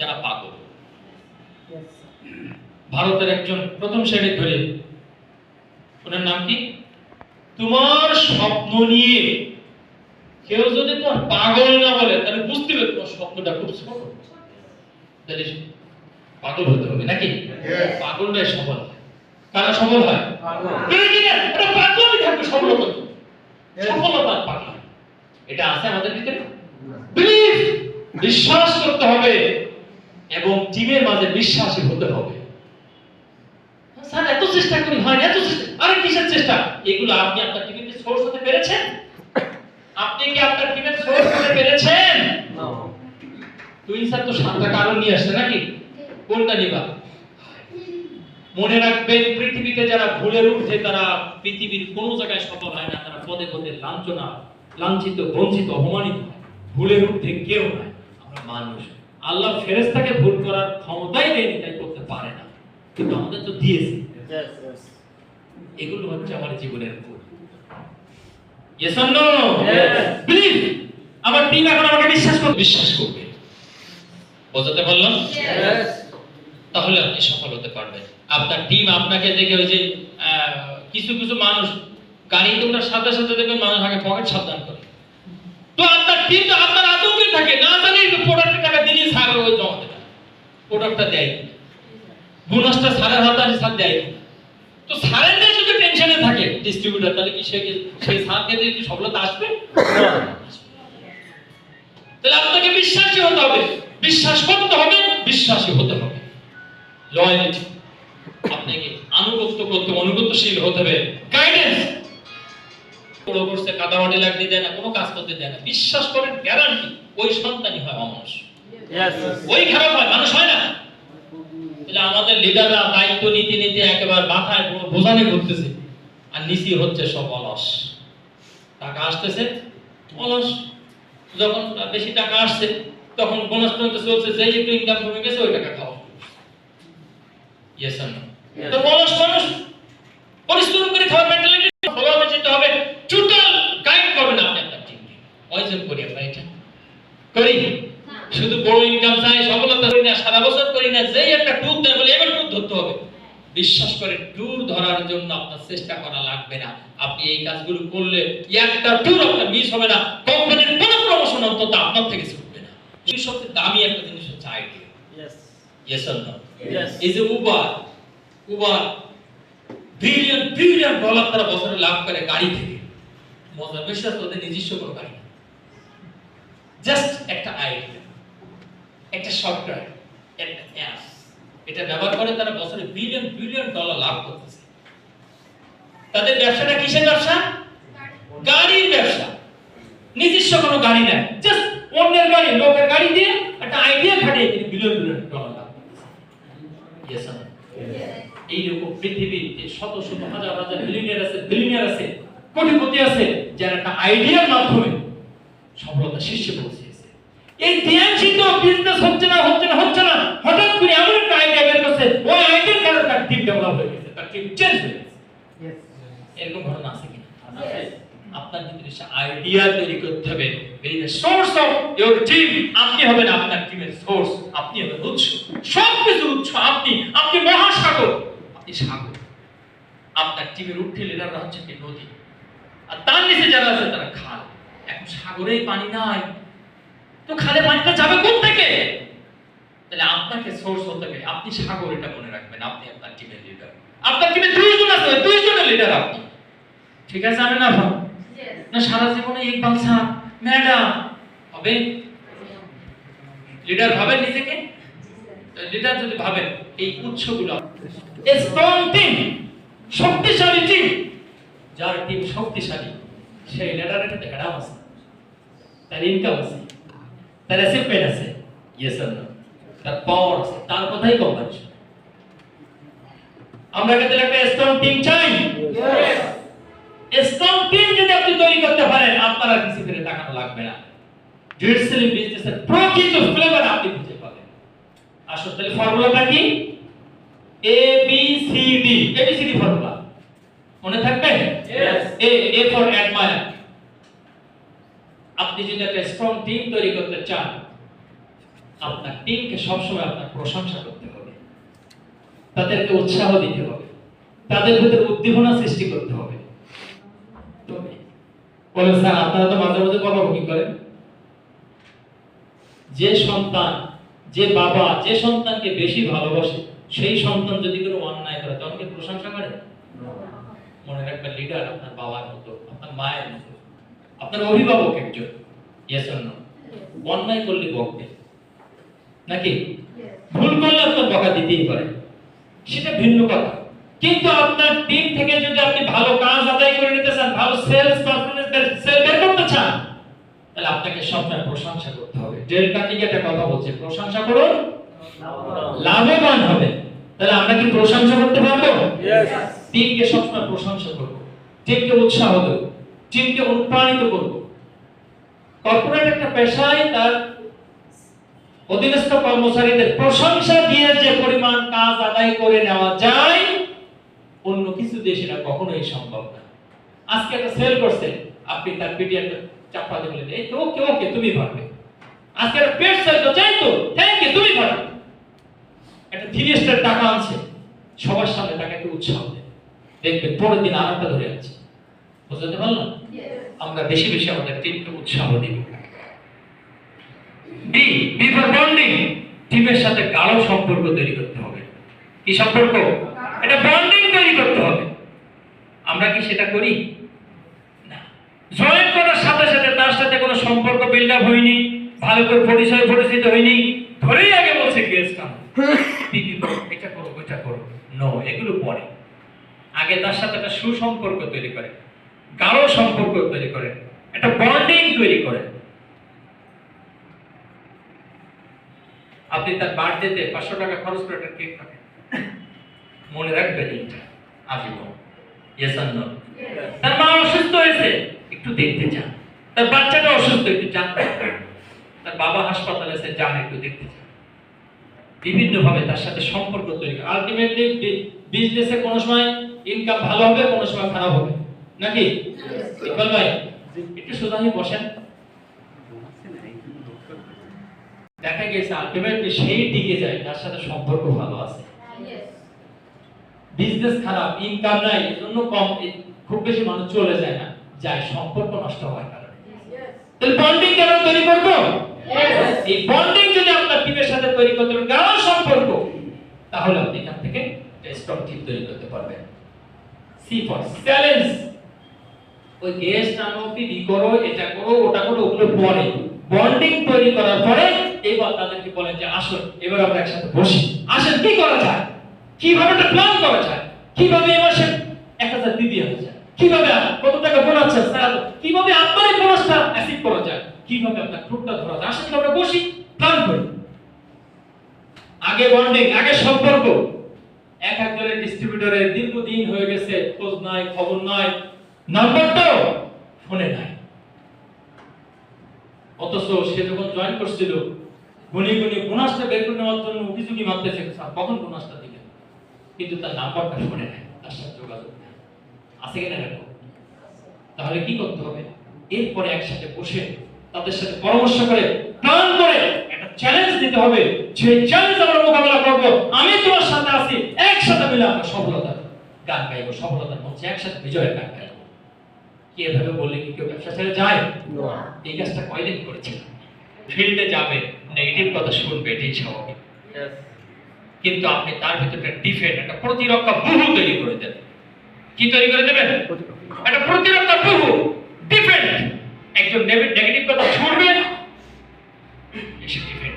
যারা পাগল। ভারতের একজন প্রথম শ্রেণির ধরে ওনার নাম কি? তোমার স্বপ্ন নিয়ে কেউ যদি তোমার পাগল না বলে তাহলে বুঝতে হবে তোমার স্বপ্নটা খুব ছোট। তাহলে পাগল হতে হবে নাকি? পাগলটাই সফল হয়। কারা সফল হয়? পাগলই থাকবে সফলতা সফলতার পাগল এটা আছে আমাদের ভিতরে? বিলিভ বিশ্বাস করতে হবে। এবং টিমের মাঝে বিশ্বাসী হতে হবে। স্যার এত চেষ্টা করি হয় এত চেষ্টা আরে কিসের চেষ্টা? এগুলো আপনি আপনার টিমের সোর্স হতে পেরেছেন? আপনি কি আপনার টিমের সোর্স হতে পেরেছেন? স্যার তো সাতটা কারণ নিয়ে আসছে নাকি? কোনটা নিবা? মনে রাখবেন পৃথিবীতে যারা ভুলের উঠে তারা পৃথিবীর কোনো জায়গায় সফল হয় না তারা পদে পদে লাঞ্ছনা লাঞ্ছিত বঞ্চিত অপমানিত হয়। ভুলের উঠে কেউ নয় আমরা মানুষ। আল্লাহ ফেরেস্তাকে ভুল করার ক্ষমতাই দেয়নি তাই করতে পারে না। কিন্তু আমাদের তো দিয়েছে। এগুলো হচ্ছে আমার জীবনের ভুল। আমার টিম এখন আমাকে বিশ্বাস করবে। বিশ্বাস করবে। বোঝাতে পারলাম? তাহলে আপনি সফল হতে পারবেন। আপনার টিম আপনাকে দেখে ওই যে আহ, কিছু কিছু মানুষ গাড়ি তোলার সাথে সাথে দেখবেন মানুষ আগে পকেট সাবধান করে। তো আপনার টিম তো আপনার আতঙ্কে থাকে না জানি প্রোডাক্টের টাকা দিলেই সার ওই জমা দেবে। প্রোডাক্টটা দেয়। বোনাসটা হাতে আর সার দেয়। তো নিয়ে যদি টেনশনে থাকে ডিস্ট্রিবিউটর তাহলে কি সে সেই সারকে দিয়ে কি সফলতা আসবে? তাহলে আপনাকে বিশ্বাসী হতে হবে। বিশ্বাস করতে হবে বিশ্বাসী হতে হবে। লয়ালিটি আপনাকে আনুগত্য করতে হবে, আনুগত্যশীল হতে হবে। গাইডেন্স বড় করছে কাদামাটি লাগতে দেয় না কোনো কাজ করতে দেয় না। বিশ্বাস করেন গ্যারান্টি ওই সন্তানই হয় অমানুষ। ওই খারাপ হয় মানুষ হয় না। তাহলে আমাদের লিডাররা দায়িত্ব নিতে নিতে একেবারে মাথায় পুরো বোঝানে ঘুরতেছে। আর নিচি হচ্ছে সব অলস। টাকা আসতেছে অলস। যখন বেশি টাকা আসছে তখন বোনাস পর্যন্ত চলছে যেই একটু ইনকাম কমে গেছে ওই টাকা খাওয়া। ইয়েস আর তো অলস মানুষ পরিশ্রম করে খাওয়ার মেন্টালিটি ভালোভাবে যেতে হবে। টোটাল গাইড করবেন আপনি আপনার টিমকে কয়জন করি আমরা এটা? করি? শুধু বড় ইনকাম চাই সফলতা করি না সারা বছর করি না যেই একটা ট্যুর দেয় বলে এবার ট্যুর ধরতে হবে। বিশ্বাস করে ট্যুর ধরার জন্য আপনার চেষ্টা করা লাগবে না। আপনি এই কাজগুলো করলে একটা ট্যুর আপনার মিস হবে না। কোম্পানির কোনো প্রমোশন অন্তত আপনার থেকে ছুটবে না। এই সবচেয়ে দামি একটা জিনিস হচ্ছে আইডিয়া ইয়েস অর নো এই যে Uber Uber billion billion dollar তারা বছরে লাভ করে গাড়ি থেকে। মজার বিশ্বাস তাদের নিজস্ব কোনো গাড়ি জাস্ট একটা আইডিয়া একটা সফটওয়্যার একটা অ্যাপ এটা ব্যবহার করে তারা বছরে বিলিয়ন বিলিয়ন ডলার লাভ করতেছে। তাদের ব্যবসাটা কিসের ব্যবসা? গাড়ির ব্যবসা। নিজস্ব কোনো গাড়ি নাই। জাস্ট অন্যের গাড়ি, লোকের গাড়ি দিয়ে একটা আইডিয়া খাটিয়ে তিনি বিলিয়ন বিলিয়ন ডলার লাভ করতেছে। No? এইরকম পৃথিবীর যে শত শত হাজার হাজার বিলিয়নিয়ার আছে বিলিয়নিয়ার আছে কোটিপতি আছে যারা একটা আইডিয়ার মাধ্যমে সফলতা শীর্ষে পৌঁছেছে। এই ধ্যান সিদ্ধ বিজনেস হচ্ছে না হচ্ছে না হচ্ছে না। হঠাৎ করে এমন একটা আইডিয়া বের করছে ওই আইডিয়ার কারণে তার টিম ডেভেলপ হয়ে গেছে তার টিম চেঞ্জ হয়ে গেছে। এরকম ঘটনা আছে কিনা? আপনার ভিতরে সে আইডিয়া তৈরি করতে হবে এই যে সোর্স অফ ইওর টিম আপনি হবেন আপনার টিমের সোর্স আপনি হবেন উৎস। সব কিছু উৎস আপনি আপনি মহাসাগর। আপনি সাগর। আপনার টিমের উঠে লিডাররা হচ্ছে কি নদী। আর তার নিচে যারা আছে তারা খাল। এখন সাগরেই পানি নাই। তো খালে পানিটা যাবে কোন থেকে? তাহলে আপনাকে সোর্স হতে হবে। আপনি সাগর এটা মনে রাখবেন আপনি আপনার টিমের লিডার আপনার টিমে দুইজন আছে দুইজনের লিডার আপনি। ঠিক আছে আমি না ভাব? না সারা জীবনে ইকবাল স্যার ম্যাডাম হবে? লিডার ভাবেন নিজেকে? লিডার যদি ভাবেন, এই উৎসগুলো স্ট্রং টিম শক্তিশালী টিম যার টিম শক্তিশালী, সেই লিডারের একটা হেডাম আছে, তার ইনকাম আছে, তার অ্যাসিভমেন্ট আছে ইয়েস আর নো তার পাওয়ার আছে, তার কথাই কোম্পানি আমরা কিন্তু একটা স্ট্রং টিম চাই? স্ট্রং টিম যদি আপনি তৈরি করতে পারেন, আপনার আর কিছু ফিরে তাকানো লাগবে না। ডেট বিজনেসের প্রকৃত ফ্লেভার আপনি আসলে তাহলে ফর্মুলাটা কি? A B C D A B C D formula. মনে থাকবে? Yes. A A for admire আপনি যদি একটা স্ট্রং টিম তৈরি করতে চান আপনার টিমকে সবসময় আপনার প্রশংসা করতে হবে। তাদেরকে উৎসাহ দিতে হবে। তাদের ভিতরে উদ্দীপনা সৃষ্টি করতে হবে। বলে স্যার আপনারা তো মাঝে মাঝে বকাবকি করেন। যে সন্তান যে বাবা যে সন্তানকে বেশি ভালোবাসে সেই সন্তান যদি কোনো অন্যায় করে তখন কি প্রশংসা করে? মনে রাখবেন লিডার আপনার বাবার মতো আপনার মায়ের মতো। আপনার অভিভাবক একজন। ইয়েস নো অন্যায় করলে বকবে নাকি? ভুল করলে আপনার বকা দিতেই পারে সেটা ভিন্ন কথা। কিন্তু আপনার টিম থেকে যদি আপনি ভালো কাজ আদায় করে নিতে চান ভালো সেলস পারফরম্যান্স সেল বের করতে চান তাহলে আপনাকে সবসময় প্রশংসা করতে হবে। ডেল কার্নিক একটা কথা বলছে প্রশংসা করুন লাভবান হবে। তাহলে আমরা কি প্রশংসা করতে পারব? টিমকে সবসময় প্রশংসা করব টিমকে উৎসাহ দেব টিমকে অনুপ্রাণিত করব। কর্পোরেট একটা পেশায় তার অধীনস্থ কর্মচারীদের প্রশংসা দিয়ে যে পরিমাণ কাজ আদায় করে নেওয়া যায় অন্য কিছু দেশে না কখনোই সম্ভব না। আজকে একটা সেল করছে আপনি তার পিটি একটা চাপা দিয়ে বলেন এই তো ওকে ওকে? তুমি পারবে আজকে একটা পেট সেল তো চাই তো? থ্যাংক ইউ তুমি পারবে একটা থ্রি স্টার টাকা আনছে। সবার সামনে তাকে একটু উৎসাহ দেয়। দেখবে পরের দিন আরামটা ধরে আছে। বুঝতে পারলাম আমরা বেশি বেশি আমাদের টিমকে উৎসাহ দিব। বি বি ফর বন্ডিং টিমের সাথে গাঢ় সম্পর্ক তৈরি করতে হবে। কি সম্পর্ক? এটা বন্ডিং তৈরি করতে হবে। আমরা কি সেটা করি? জয়েন করার সাথে সাথে তার সাথে কোনো সম্পর্ক বিল্ড আপ হয়নি ভালো করে পরিচয় পরিচিত হয়নি ধরেই আগে বলছে গেস্ট কাম এটা করো ওইটা করো। নো এগুলো পরে। আগে তার সাথে একটা সুসম্পর্ক তৈরি করে গাঢ় সম্পর্ক তৈরি করে একটা বন্ডিং তৈরি করে। আপনি তার বার্থডেতে পাঁচশো টাকা খরচ করে একটা কেক কাটেন মনে রাখবেন এইটা। আজীবন। ইয়েস তার মা অসুস্থ হয়েছে। একটু দেখতে চান তার বাচ্চাটা অসুস্থ একটু চান। তার বাবা হাসপাতালে আছে যান একটু দেখতে চান বিভিন্ন ভাবে তার সাথে সম্পর্ক তৈরি আলটিমেটলি বিজনেসে কোনো সময় ইনকাম ভালো হবে কোনো সময় খারাপ হবে। নাকি? ইকবাল ভাই একটু সোজাহি বসেন। দেখা গেছে আলটিমেটলি সেই দিকে যায় যার সাথে সম্পর্ক ভালো আছে। বিজনেস খারাপ ইনকাম নাই এজন্য কম খুব বেশি মানুষ চলে যায় না। যায় সম্পর্ক নষ্ট হওয়ার কারণে। তাহলে বন্ডিং কেন তৈরি করব? এই বন্ডিং যদি আপনার টিমের সাথে তৈরি করতে গাঢ় সম্পর্ক তাহলে আপনি এখান থেকে স্ট্রং টিম তৈরি করতে পারবেন। সি ফর চ্যালেঞ্জ ওই গেস্ট আনো ই করো এটা করো ওটা করো ওগুলো পরে। বন্ডিং তৈরি করার পরে এবার তাদেরকে বলেন যে আসুন এবার আমরা একসাথে বসি। আসেন কি করা যায়? কীভাবে একটা প্ল্যান করা যায়? কীভাবে এই মাসে এক হাজার দিদি হয়ে যায়? কীভাবে স্যার কীভাবে আপনার এই অ্যাসিভ করা যায়? কীভাবে আপনার গ্রুপটা ধরা যায়? আসেন আমরা বসি প্ল্যান করি। আগে বন্ডিং আগে সম্পর্ক। এক একজনের ডিস্ট্রিবিউটরের দীর্ঘদিন হয়ে গেছে, খোঁজ নাই, খবর নাই। নাম্বারটাও ফোনে নাই। অথচ সে যখন জয়েন করছিল, গুনি গুনি বোনাসটা বের করে নেওয়ার জন্য উকিঝুঁকি মারতেছে। স্যার, কখন বোনাসটা দিবেন কিন্তু তার নাম্বারটা ফোনে নাই, তার সাথে যোগাযোগ আছে কিনা এরকম? তাহলে কি করতে হবে? এরপরে একসাথে বসে তাদের সাথে পরামর্শ করে প্ল্যান করে একটা চ্যালেঞ্জ দিতে হবে। যে চ্যালেঞ্জ আমরা মোকাবেলা করব। আমি তোমার সাথে আছি একসাথে মিলে আমরা সফলতার গান গাইবো সফলতার মঞ্চে একসাথে বিজয়ের গান গাইবো। কি এভাবে বললে কি কেউ ব্যবসা ছেড়ে যায়? এই কাজটা কয়দিন করেছিল ফিল্ডে যাবে নেগেটিভ কথা শুনবে এটাই স্বাভাবিক। কিন্তু আপনি তার ভিতরে একটা ডিফেন্ড একটা প্রতিরক্ষা বহু তৈরি করে দেন। কি তৈরি করে দেবেন? একটা প্রতিরক্ষা বহু ডিফেন্ড একজন নেগেটিভ কথা ছুড়বে এসে ডিফেন্ড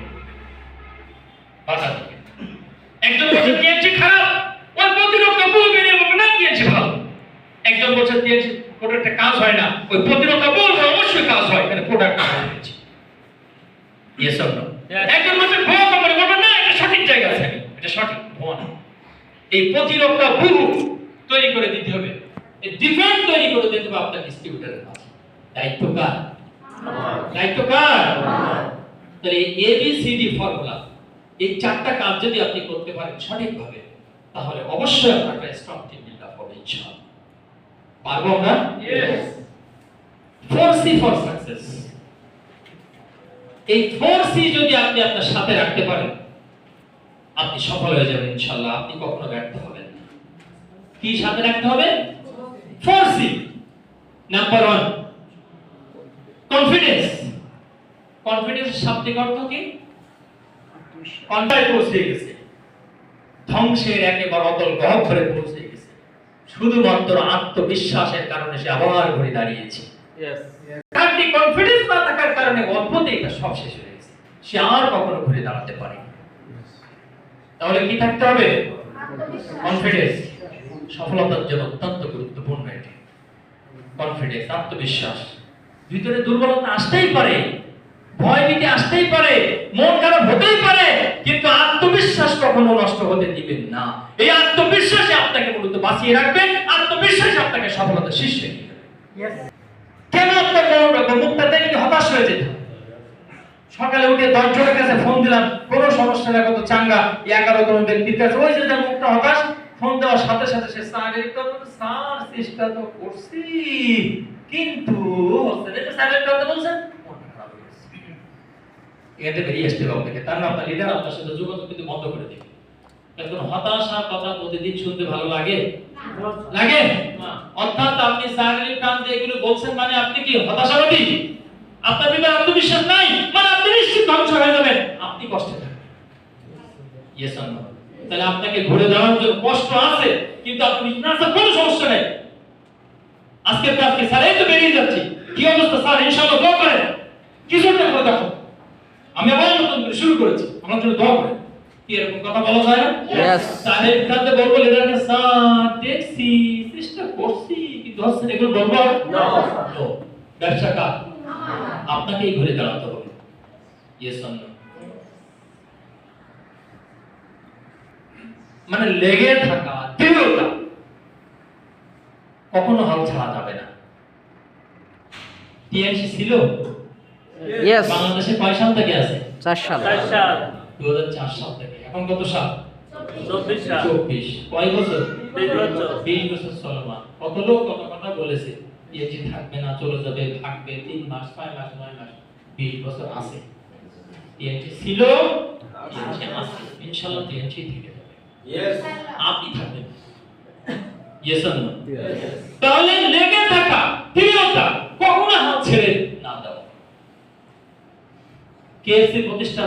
বাধা দিবে। একজন বলছে খারাপ। ওই প্রতিরক্ষা বহু বেরিয়ে বলবে না দিয়েছে ভালো। একজন বলছে দিয়েছে প্রোডাক্টে কাজ হয় না। ওই প্রতিরক্ষা বলবে অবশ্যই কাজ হয় এখানে প্রোডাক্ট হয়েছে ইয়েস অর নো একজন বলছে ভুয়া কোম্পানি বলবে না এটা সঠিক জায়গা আছে এটা সঠিক ভুয়া না। এই প্রতিরক্ষা বহু তৈরি করে দিতে হবে। এই ডিফেন্স তৈরি করে দিতে হবে আপনার ডিস্ট্রিবিউটরের কাছে। দায়িত্ব কার? দায়িত্ব কার? তাহলে A B C D formula এই চারটা কাজ যদি আপনি করতে পারেন সঠিকভাবে তাহলে অবশ্যই আপনার একটা স্ট্রং টিম বিল্ড আপ হবে ইনশাআল্লাহ। পারব আমরা? ফোর সি ফর সাকসেস এই ফোর সি যদি আপনি আপনার সাথে রাখতে পারেন আপনি সফল হয়ে যাবেন ইনশাল্লাহ আপনি কখনো ব্যর্থ হবেন না। কি সাথে রাখতে হবে? সি নাম্বার ওয়ান কনফিডেন্স কনফিডেন্সের শাব্দিক অর্থ কি? কন্টায় পৌঁছে গেছে। ধ্বংসের একেবারে অতল গহ্বরে পৌঁছে গেছে। শুধুমাত্র আত্মবিশ্বাসের কারণে সে আবার ঘুরে দাঁড়িয়েছে। কারণ কনফিডেন্স না থাকার কারণে অল্পতেই তার সব শেষ হয়ে গেছে। সে আর কখনো ঘুরে দাঁড়াতে পারে তাহলে কি থাকতে হবে? কনফিডেন্স সফলতার জন্য অত্যন্ত গুরুত্বপূর্ণ এটি। কনফিডেন্স আত্মবিশ্বাস। ভিতরে দুর্বলতা আসতেই পারে ভয় ভীতি আসতেই পারে মন খারাপ হতেই পারে কিন্তু আত্মবিশ্বাস কখনো নষ্ট হতে দিবেন না। এই আত্মবিশ্বাসে আপনাকে মূলত বাঁচিয়ে রাখবেন আত্মবিশ্বাসে আপনাকে সফলতা শীর্ষে কেন আপনার মন রাখব মুখটা দেখলে হতাশ হয়ে যেত? সকালে উঠে দশ জনের কাছে ফোন দিলাম কোনো সমস্যা না কত চাঙ্গা এগারো জন ব্যক্তির কাছে ওই যে মুখটা হতাশ ফোন দেওয়ার সাথে সাথে সে স্যার এটা তো স্যার চেষ্টা তো করছি কিন্তু স্যারের কথা বলছেন। এতে বেরিয়ে আসতে হবে আপনাকে তার আপনার লিডার আপনার সাথে যোগাযোগ কিন্তু বন্ধ করে দেবে এখন হতাশা কথা প্রতিদিন শুনতে ভালো লাগে? লাগে? অর্থাৎ আপনি শারীরিক প্রান্তে এগুলো বলছেন মানে আপনি কি হতাশাবাদী? আপনার ভিতরে আত্মবিশ্বাস নাই? মানে আপনি নিশ্চিত ধ্বংস হয়ে যাবেন। আপনি কষ্টে থাকবেন। ইয়েস নো তাহলে আপনাকে ঘুরে দাঁড়ানোর জন্য কষ্ট আছে কিন্তু আপনি না স্যার কোনো সমস্যা নেই। আজকের কাজকে স্যার এই তো বেরিয়ে যাচ্ছি। কি অবস্থা স্যার? ইনশাআল্লাহ দোয়া করেন। কিছু একটা করে দেখো। আমি আবার নতুন করে শুরু করেছি। আমার জন্য দোয়া করেন। কি এরকম কথা বলা যায় না. স্যারের কাছে বলব লিডারকে স্যার দেখছি চেষ্টা করছি কিন্তু হচ্ছে না, এগুলো বলব. No. ব্যবসা কার আপনাকেই ঘুরে দাঁড়াতে হবে। ইয়েস অর মানে লেগে থাকা দৃঢ়তা কখনো হাল ছাড়া যাবে না। টিএনসি ছিল. বাংলাদেশে কয় সাল থেকে আছে? চার সাল। চার সাল। দু সাল থেকে। এখন কত সাল? চব্বিশ সাল। চব্বিশ। কয় বছর? বিশ বছর। বিশ বছর চলমান কত লোক কত কথা বলেছে? ইয়েজি থাকবে না চলে যাবে থাকবে। তিন মাস ছয় মাস বছর আছে। ছিল? থেকে যাবে আপনি থাকবেন। ইয়েস অর নো তাহলে লেগে থাকা দৃঢ়তা কখনো হাত ছেড়ে না দাও। কেএফসি প্রতিষ্ঠা